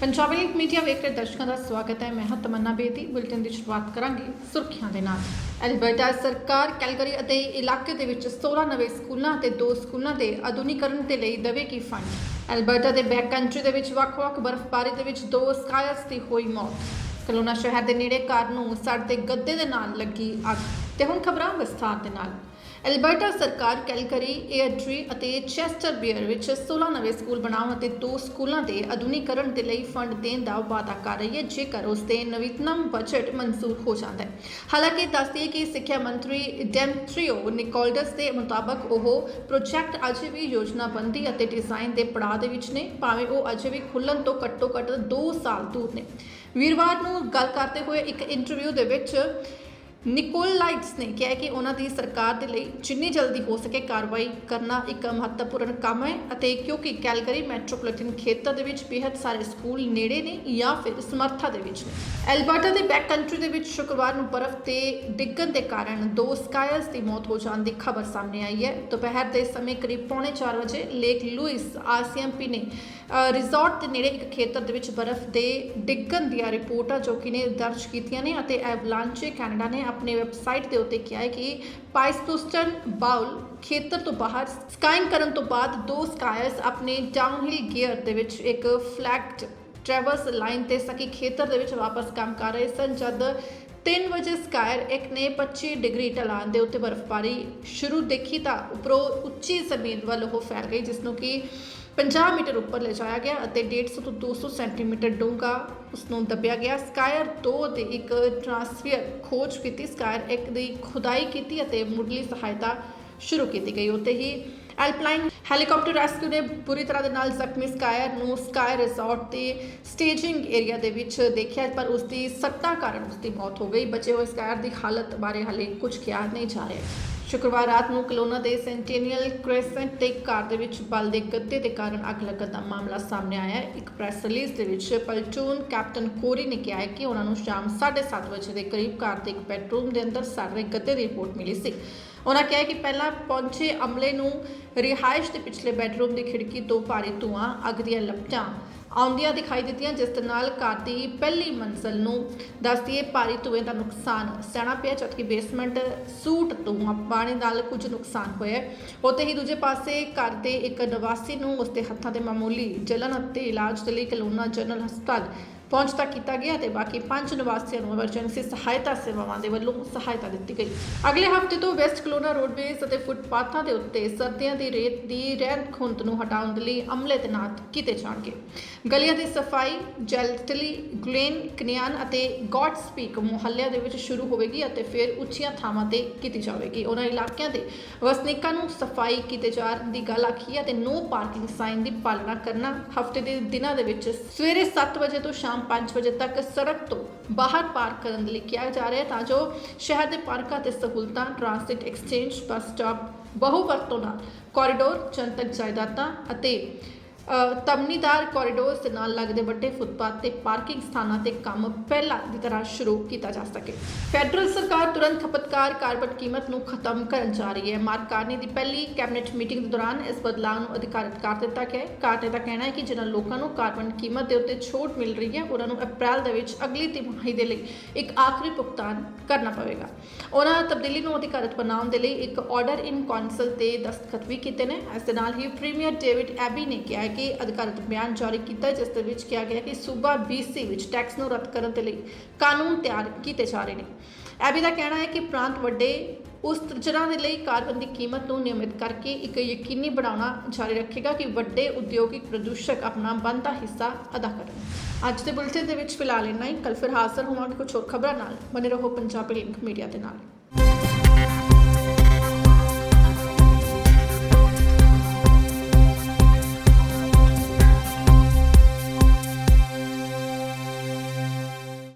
Punjabi link media ਵੇਖ ਰਹੇ ਦਰਸ਼ਕਾਂ ਦਾ ਸਵਾਗਤ ਹੈ। ਮੈਂ ਹਾਂ ਤਮੰਨਾ ਬੇਦੀ। ਬੁਲਟਨ ਦੀ ਸ਼ੁਰੂਆਤ ਕਰਾਂਗੇ ਸੁਰਖੀਆਂ ਦੇ ਨਾਲ। ਐਲਬਰਟਾ, ਸਰਕਾਰ, ਕੈਲਗਰੀ ਅਤੇ ਇਲਾਕੇ ਦੇ ਵਿੱਚ 16 ਨਵੇਂ ਸਕੂਲਾਂ ਅਤੇ ਦੋ ਸਕੂਲਾਂ ਦੇ ਆਧੁਨਿਕਰਨ ਦੇ ਲਈ ਦੇਵੇਗੀ ਫੰਡ। ਐਲਬਰਟਾ ਦੇ ਬੈਕ ਕੰਟਰੀ ਦੇ ਵਿੱਚ ਵੱਖ-ਵੱਖ ਬਰਫ਼ਬਾਰੀ ਦੇ ਵਿੱਚ ਦੋ ਸਕਾਇਰਸ ਦੀ ਹੋਈ ਮੌਤ। ਕਲੋਨਾ ਸ਼ਹਿਰ ਦੇ ਨੇੜੇ ਕਾਰ ਨੂੰ ਸੜ ਦੇ ਗੱਦੇ ਦੇ ਨਾਲ ਲੱਗੀ ਅੱਗ। ਤੇ ਹੁਣ ਖਬਰਾਂ ਵਿਸਥਾਰ ਦੇ ਨਾਲ। ਐਲਬਰਟਾ ਸਰਕਾਰ ਕੈਲਕਰੀ, ਏਅਰਟਰੀ ਅਤੇ ਚੈਸਟਰਬੀਅਰ ਵਿੱਚ 16 ਨਵੇਂ ਸਕੂਲ ਬਣਾਉਣ ਅਤੇ ਦੋ ਸਕੂਲਾਂ ਦੇ ਆਧੁਨਿਕਰਨ ਦੇ ਲਈ ਫੰਡ ਦੇਣ ਦਾ ਵਾਅਦਾ ਕਰ ਰਹੀ ਹੈ, ਜੇਕਰ ਉਸ ਦੇ ਨਵੀਨਤਮ ਬਜਟ ਮਨਜ਼ੂਰ ਹੋ ਜਾਂਦਾ ਹੈ। ਹਾਲਾਂਕਿ ਦੱਸਦੀ ਹੈ ਕਿ ਸਿੱਖਿਆ ਮੰਤਰੀ ਡੈਮਟ੍ਰੀਓ ਨਿਕੋਲਡਸ ਦੇ ਮੁਤਾਬਕ ਉਹ ਪ੍ਰੋਜੈਕਟ ਅਜੇ ਵੀ ਯੋਜਨਾਬੰਦੀ ਅਤੇ ਡਿਜ਼ਾਈਨ ਦੇ ਪੜਾਅ ਦੇ ਵਿੱਚ ਨੇ, ਭਾਵੇਂ ਉਹ ਅਜੇ ਵੀ ਖੁੱਲਣ ਤੋਂ ਘੱਟੋ ਘੱਟ 2 ਸਾਲ ਦੂਰ ਨੇ। ਵੀਰਵਾਰ ਨੂੰ ਗੱਲ ਕਰਦੇ ਹੋਏ ਇੱਕ ਇੰਟਰਵਿਊ ਦੇ ਵਿੱਚ ਨਿਕੋਲਾਈਟਸ ਨੇ ਕਿਹਾ ਕਿ ਉਹਨਾਂ ਦੀ ਸਰਕਾਰ ਦੇ ਲਈ ਜਿੰਨੀ ਜਲਦੀ ਹੋ ਸਕੇ ਕਾਰਵਾਈ ਕਰਨਾ ਇੱਕ ਮਹੱਤਵਪੂਰਨ ਕੰਮ ਹੈ ਅਤੇ ਕਿਉਂਕਿ ਕੈਲਗਰੀ ਮੈਟਰੋਪੋਲੀਟਨ ਖੇਤਰ ਦੇ ਵਿੱਚ ਬੇਹੱਦ ਸਾਰੇ ਸਕੂਲ ਨੇੜੇ ਨੇ ਜਾਂ ਫਿਰ ਸਮਰੱਥਾ ਦੇ ਵਿੱਚ ਨੇ। ਐਲਬਰਟਾ ਦੇ ਬੈਕ ਕੰਟਰੀ ਦੇ ਵਿੱਚ ਸ਼ੁੱਕਰਵਾਰ ਨੂੰ ਬਰਫ਼ ਤੇ ਡਿੱਗਣ ਦੇ ਕਾਰਨ ਦੋ ਸਕਾਇਰਸ ਦੀ ਮੌਤ ਹੋ ਜਾਣ ਦੀ ਖਬਰ ਸਾਹਮਣੇ ਆਈ ਹੈ। ਦੁਪਹਿਰ ਦੇ ਸਮੇਂ ਕਰੀਬ ਪੌਣੇ 4 ਵਜੇ ਲੇਕ ਲੂਇਸ ਆਰਸੀਐਮਪੀ ਨੇ ਰਿਜ਼ੋਰਟ ਦੇ ਨੇੜੇ ਇੱਕ ਖੇਤਰ ਦੇ ਵਿੱਚ ਬਰਫ਼ ਦੇ ਡਿੱਗਣ ਦੀਆਂ ਰਿਪੋਰਟਾਂ ਜੋ ਕਿ ਨੇ ਦਰਜ ਕੀਤੀਆਂ ਨੇ ਅਤੇ ਐਵਲਾਂਚੇ ਕੈਨੇਡਾ ਨੇ ਆਪਣੀ ਵੈਬਸਾਈਟ ਦੇ ਉੱਤੇ ਕਿਹਾ ਹੈ ਕਿ ਪਾਈਸਟੋਸਟਨ ਬਾਉਲ ਖੇਤਰ ਤੋਂ ਬਾਹਰ ਸਕਾਈਂਗ ਕਰਨ ਤੋਂ ਬਾਅਦ ਦੋ ਸਕਾਇਰਸ ਆਪਣੇ ਡਾਊਨਹਿਲ ਗੀਅਰ ਦੇ ਵਿੱਚ ਇੱਕ ਫਲੈਗਡ ਟ੍ਰੈਵਰਸ ਲਾਈਨ ਤੇ ਸਕੀ ਖੇਤਰ ਦੇ ਵਿੱਚ ਵਾਪਸ ਕੰਮ ਕਰ ਰਹੇ ਸਨ, ਜਦ 3 ਵਜੇ ਸਕਾਇਰ ਇੱਕ ਨੇ 25 ਡਿਗਰੀ ਢਲਾਨ ਦੇ ਉੱਤੇ ਬਰਫ਼ਬਾਰੀ ਸ਼ੁਰੂ ਦੇਖੀ ਤਾਂ ਉੱਪਰੋਂ ਉੱਚੀ ਜ਼ਮੀਨ ਵੱਲ ਉਹ ਫੈਲ ਗਈ, ਜਿਸ ਨੂੰ ਕਿ 50 ਮੀਟਰ ਉੱਪਰ ਲਿਜਾਇਆ ਗਿਆ ਅਤੇ 150 ਤੋਂ 200 ਸੈਂਟੀਮੀਟਰ ਡੂੰਘਾ ਉਸ ਨੂੰ ਦੱਬਿਆ ਗਿਆ। ਸਕਾਇਰ 2 'ਤੇ ਇੱਕ ਟ੍ਰਾਂਸਫੀਅਰ ਖੋਜ ਕੀਤੀ। ਸਕਾਇਰ 1 ਦੀ ਖੁਦਾਈ ਕੀਤੀ ਅਤੇ ਮੁੱਢਲੀ ਸਹਾਇਤਾ ਸ਼ੁਰੂ ਕੀਤੀ ਗਈ। ਉੱਤੇ ਹੀ ਐਲਪਲਾਈਨ ਹੈਲੀਕਾਪਟਰ ਰੈਸਕਿਊ ਨੇ ਬੁਰੀ ਤਰ੍ਹਾਂ ਦੇ ਨਾਲ ਜ਼ਖਮੀ ਸਕਾਇਰ ਨੂੰ ਸਕਾਇਰ ਰਿਜ਼ੋਰਟ ਦੇ ਸਟੇਜਿੰਗ ਏਰੀਆ ਦੇ ਵਿੱਚ ਦੇਖਿਆ, ਪਰ ਉਸ ਦੀ ਸੱਟਾਂ ਕਾਰਨ ਉਸ ਦੀ ਮੌਤ ਹੋ ਗਈ। ਬਚੇ ਹੋਏ ਸਕਾਇਰ ਦੀ ਹਾਲਤ ਬਾਰੇ ਹਾਲੇ ਕੁਝ ਕਿਹਾ ਨਹੀਂ ਜਾ ਰਿਹਾ। ਸ਼ੁੱਕਰਵਾਰ ਰਾਤ ਨੂੰ ਕਲੋਨਾ ਦੇ ਸੈਂਟੀਨੀਅਲ ਕ੍ਰੈਸੈਂਟ ਤੇ ਇੱਕ ਕਾਰ ਦੇ ਵਿੱਚ ਬਲ ਦੇ ਗੱਤੇ ਦੇ ਕਾਰਨ ਅੱਗ ਲੱਗਣ ਦਾ ਮਾਮਲਾ ਸਾਹਮਣੇ ਆਇਆ। ਹੈ ਇੱਕ ਪ੍ਰੈਸ ਰਿਲੀਜ਼ ਦੇ ਵਿੱਚ ਪਲਟੂਨ ਕੈਪਟਨ ਕੋਰੀ ਨੇ ਕਿਹਾ ਹੈ ਕਿ ਉਹਨਾਂ ਨੂੰ ਸ਼ਾਮ 7:30 ਵਜੇ ਦੇ ਕਰੀਬ ਕਾਰ ਦੇ ਇੱਕ ਬੈਡਰੂਮ ਦੇ ਅੰਦਰ ਸੜ ਰਹੇ ਗੱਦੇ ਦੀ ਰਿਪੋਰਟ ਮਿਲੀ ਸੀ। ਉਹਨਾਂ ਕਿਹਾ ਕਿ ਪਹਿਲਾਂ ਪਹੁੰਚੇ ਅਮਲੇ ਨੂੰ ਰਿਹਾਇਸ਼ ਦੇ ਪਿਛਲੇ ਬੈਡਰੂਮ ਦੀ ਖਿੜਕੀ ਤੋਂ ਭਾਰੀ ਧੂਆਂ, ਅੱਗ ਦੀਆਂ ਲਪਟਾਂ ਆਉਂਦੀਆਂ ਦਿਖਾਈ ਦਿੱਤੀਆਂ, ਜਿਸ ਦੇ ਨਾਲ ਘਰ ਦੀ ਪਹਿਲੀ ਮੰਜ਼ਲ ਨੂੰ ਦੱਸਦੀਏ ਭਾਰੀ ਧੂਏ ਦਾ ਨੁਕਸਾਨ ਸਹਿਣਾ ਪਿਆ, ਜਦਕਿ ਬੇਸਮੈਂਟ ਸੂਟ ਤੋਂ ਪਾਣੀ ਨਾਲ ਕੁਝ ਨੁਕਸਾਨ ਹੋਇਆ ਉੱਥੇ ਹੀ ਦੂਜੇ ਪਾਸੇ ਘਰ ਦੇ ਇੱਕ ਨਿਵਾਸੀ ਨੂੰ ਉਸਦੇ ਹੱਥਾਂ ਤੇ ਮਾਮੂਲੀ ਜਲਨ ਅਤੇ ਇਲਾਜ ਦੇ ਲਈ ਕਲੋਨਾ ਜਨਰਲ ਹਸਪਤਾਲ ਪਹੁੰਚ ਤੱਕ ਕੀਤਾ ਗਿਆ ਤੇ ਬਾਕੀ ਪੰਜ ਨਿਵਾਸੀਆਂ ਨੂੰ ਐਮਰਜੈਂਸੀ ਸਹਾਇਤਾ ਸੇਵਾਵਾਂ ਦੇ ਵੱਲੋਂ ਸਹਾਇਤਾ ਦਿੱਤੀ ਗਈ। ਅਗਲੇ ਹਫ਼ਤੇ ਤੋਂ ਵੈਸਟ ਕਲੋਨਾ ਰੋਡਵੇਜ਼ ਅਤੇ ਫੁੱਟਪਾਥਾਂ ਦੇ ਉੱਤੇ ਸਰਦੀਆਂ ਦੀ ਰੇਤ ਦੀ ਰਹਿਣ ਖੁੰਦ ਨੂੰ ਹਟਾਉਣ ਦੇ ਲਈ ਅਮਲੇ ਤੈਨਾਤ ਕੀਤੇ ਜਾਣਗੇ। ਗਲੀਆਂ ਦੀ ਸਫ਼ਾਈ, ਜੈਲਟਲੀ, ਗਲੇਨ, ਕਨਿਆਨ ਅਤੇ ਗੋਡ ਸਪੀਕ ਮੁਹੱਲਿਆਂ ਦੇ ਵਿੱਚ ਸ਼ੁਰੂ ਹੋਵੇਗੀ ਅਤੇ ਫਿਰ ਉੱਚੀਆਂ ਥਾਵਾਂ ਤੇ ਕੀਤੀ ਜਾਵੇਗੀ। ਉਹਨਾਂ ਇਲਾਕਿਆਂ ਦੇ ਵਸਨੀਕਾਂ ਨੂੰ ਸਫ਼ਾਈ ਕੀਤੇ ਜਾਣ ਦੀ ਗੱਲ ਆਖੀ ਹੈ ਤੇ ਨੋ ਪਾਰਕਿੰਗ ਸਾਈਨ ਦੀ ਪਾਲਣਾ ਕਰਨਾ ਹਫ਼ਤੇ ਦੇ ਦਿਨਾਂ ਦੇ ਵਿੱਚ ਸਵੇਰੇ 7 ਵਜੇ ਤੋਂ ਸ਼ਾਮ 5 ਵਜੇ ਤੱਕ ਸੜਕ ਤੋਂ ਬਾਹਰ ਪਾਰਕ ਕਰਨ ਲਈ ਕਿਹਾ ਜਾ ਰਿਹਾ ਹੈ ਤਾਂ ਜੋ ਸ਼ਹਿਰ ਦੇ ਪਾਰਕਾਂ ਤੇ ਸਹੂਲਤਾਂ ਟ੍ਰਾਂਸਿਟ ਐਕਸਚੇਂਜ ਬੱਸ ਸਟਾਪ ਬਹੁ ਵਰਤੋਂ ਨਾਲ ਕੋਰੀਡੋਰ ਜਨਤਕ ਜਾਇਦਾਦਾਂ ਅਤੇ ਤਮਨੀਦਾਰ ਕੋਰੀਡੋਰਸ ਦੇ ਨਾਲ ਲੱਗਦੇ ਵੱਡੇ ਫੁੱਟਪਾਥ ਤੇ ਪਾਰਕਿੰਗ ਸਥਾਨਾਂ ਤੇ ਕੰਮ ਪਹਿਲਾਂ ਦੀ ਤਰ੍ਹਾਂ ਸ਼ੁਰੂ ਕੀਤਾ ਜਾ ਸਕੇ। ਫੈਡਰਲ ਸਰਕਾਰ ਤੁਰੰਤ ਖਪਤਕਾਰ ਕਾਰਬਨ ਕੀਮਤ ਨੂੰ ਖਤਮ ਕਰਨ ਜਾ ਰਹੀ ਹੈ। ਮਾਰਕ ਕਾਰਨੀ ਦੀ ਪਹਿਲੀ ਕੈਬਨਿਟ ਮੀਟਿੰਗ ਦੇ ਦੌਰਾਨ ਇਸ ਬਦਲਾਅ ਨੂੰ ਅਧਿਕਾਰਤ ਕਰ ਦਿੱਤਾ ਗਿਆ ਹੈ। ਕਾਰਨੇ ਦਾ ਕਹਿਣਾ ਹੈ ਕਿ ਜਿਨ੍ਹਾਂ ਲੋਕਾਂ ਨੂੰ ਕਾਰਬਨ ਕੀਮਤ ਦੇ ਉੱਤੇ ਛੋਟ ਮਿਲ ਰਹੀ ਹੈ, ਉਹਨਾਂ ਨੂੰ ਅਪ੍ਰੈਲ ਦੇ ਵਿੱਚ ਅਗਲੀ ਤਿਮਾਹੀ ਦੇ ਲਈ ਇੱਕ ਆਖਰੀ ਭੁਗਤਾਨ ਕਰਨਾ ਪਵੇਗਾ। ਉਹਨਾਂ ਤਬਦੀਲੀ ਨੂੰ ਅਧਿਕਾਰਤ ਬਣਾਉਣ ਦੇ ਲਈ ਇੱਕ ਆਰਡਰ ਇਨ ਕੌਂਸਲ ਤੇ ਦਸਤਖਤ ਵੀ ਕੀਤੇ ਨੇ। ਇਸ ਦੇ ਨਾਲ ਹੀ ਪ੍ਰੀਮੀਅਰ ਡੇਵਿਡ ਐਬੀ ਨੇ ਕਿਹਾ ਹੈ ਕਿ ਅਧਿਕਾਰਤ ਬਿਆਨ ਜਾਰੀ ਕੀਤਾ ਜਿਸ ਦੇ ਵਿੱਚ ਕਿਹਾ ਗਿਆ ਕਿ ਸੂਬਾ BC ਵਿੱਚ ਟੈਕਸ ਨੂੰ ਰੱਦ ਕਰਨ ਦੇ ਲਈ ਕਾਨੂੰਨ ਤਿਆਰ ਕੀਤੇ ਜਾ ਰਹੇ ਨੇ। ਐਬੀ ਦਾ ਕਹਿਣਾ ਹੈ ਕਿ ਪ੍ਰਾਂਤ ਵੱਡੇ ਉਸ ਤਰ੍ਹਾਂ ਦੇ ਲਈ ਕਾਰਬਨ ਦੀ ਕੀਮਤ ਨੂੰ ਨਿਯਮਿਤ ਕਰਕੇ ਇੱਕ ਯਕੀਨੀ ਬਣਾਉਣਾ ਜਾਰੀ ਰੱਖੇਗਾ ਕਿ ਵੱਡੇ ਉਦਯੋਗਿਕ ਪ੍ਰਦੂਸ਼ਕ ਆਪਣਾ ਬਣਦਾ ਹਿੱਸਾ ਅਦਾ ਕਰਨ। ਅੱਜ ਦੇ ਬੁਲੇਟਿਨ ਦੇ ਵਿੱਚ ਫਿਲਹਾਲ ਇੰਨਾ ਹੀ। ਕੱਲ ਫਿਰ ਹਾਜ਼ਰ ਹੋਵਾਂਗੇ ਕੁਝ ਹੋਰ ਖਬਰਾਂ ਨਾਲ। ਬਨੇ ਰਹੋ ਪੰਜਾਬੀ ਲਿੰਕ ਮੀਡੀਆ ਦੇ ਨਾਲ।